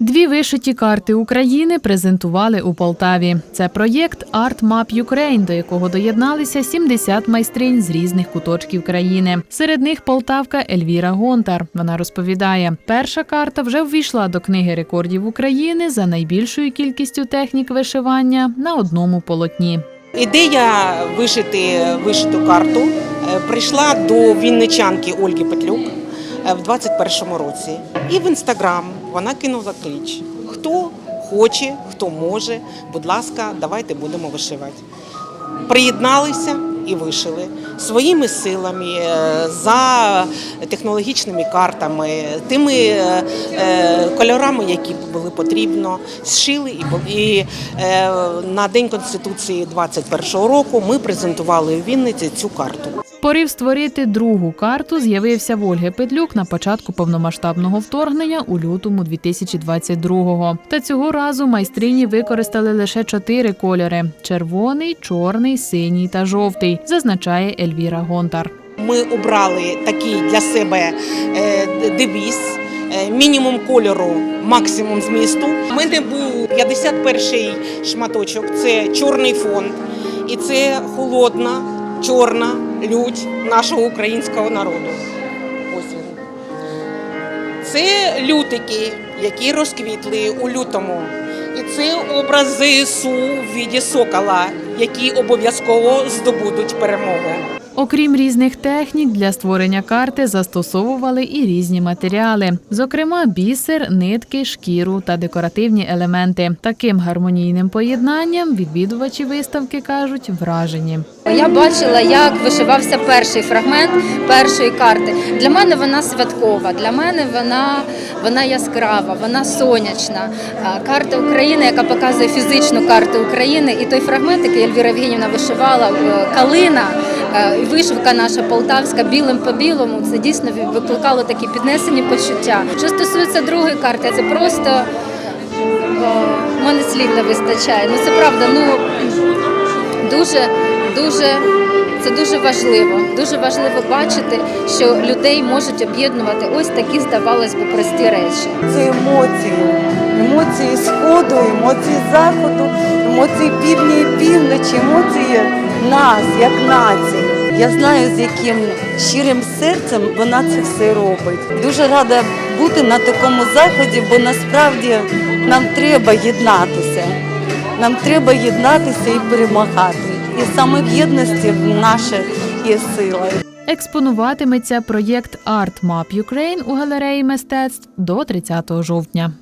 Дві вишиті карти України презентували у Полтаві. Це проєкт Art Map Ukraine, до якого доєдналися 70 майстринь з різних куточків країни. Серед них полтавка Ельвіра Гонтар. Вона розповідає, перша карта вже ввійшла до книги рекордів України за найбільшою кількістю технік вишивання на одному полотні. Ідея вишити вишиту карту е, прийшла до вінничанки Ольги Петлюк в 21-му році. І в інстаграм вона кинула кліч. Хто хоче, хто може, будь ласка, давайте будемо вишивати. Приєдналися і вишили своїми силами, е, за технологічними картами, тими е, е, кольорами, які були потрібно, зшили і, е, на День Конституції 21-го року ми презентували у Вінниці цю карту. Порив створити другу карту з'явився в Петлюк на початку повномасштабного вторгнення у лютому 2022-го. Та цього разу майстрині використали лише чотири кольори: червоний, чорний, синій та жовтий, зазначає Ельвіра Гонтар. Ми обрали такий для себе е, девіз. е, Мінімум кольору, максимум змісту. У мене був 51-й шматочок. Це чорний фон, і це холодна, чорна лють нашого українського народу. Це лютики, які розквітли у лютому. І це образи су в віді сокола, які обов'язково здобудуть перемогу. Окрім різних технік, для створення карти застосовували і різні матеріали, зокрема бісер, нитки, шкіру та декоративні елементи. Таким гармонійним поєднанням відвідувачі виставки кажуть вражені. Я бачила, як вишивався перший фрагмент першої карти. Для мене вона святкова, для мене вона, вона яскрава, вона сонячна. Карта України, яка показує фізичну карту України, і той фрагмент, який Ельвіра Євгенівна вишивала, е, калина, і вишивка наша полтавська білим по білому, це дійсно викликало такі піднесені почуття. Що стосується другої карти, це просто в мене слів не вистачає. Ну це правда, ну дуже, дуже це дуже важливо. Дуже важливо бачити, що людей можуть об'єднувати ось такі, здавалось би, прості речі. Це емоції, емоції сходу, емоції заходу, емоції півдня і півночі, емоції нас як нації. Я знаю, з яким щирим серцем вона це все робить. Дуже рада бути на такому заході, бо насправді нам треба єднатися. Нам треба єднатися і перемагати. І саме в єдності наша є сила. Експонуватиметься проєкт Art Map Ukraine у галереї мистецтв до 30 жовтня.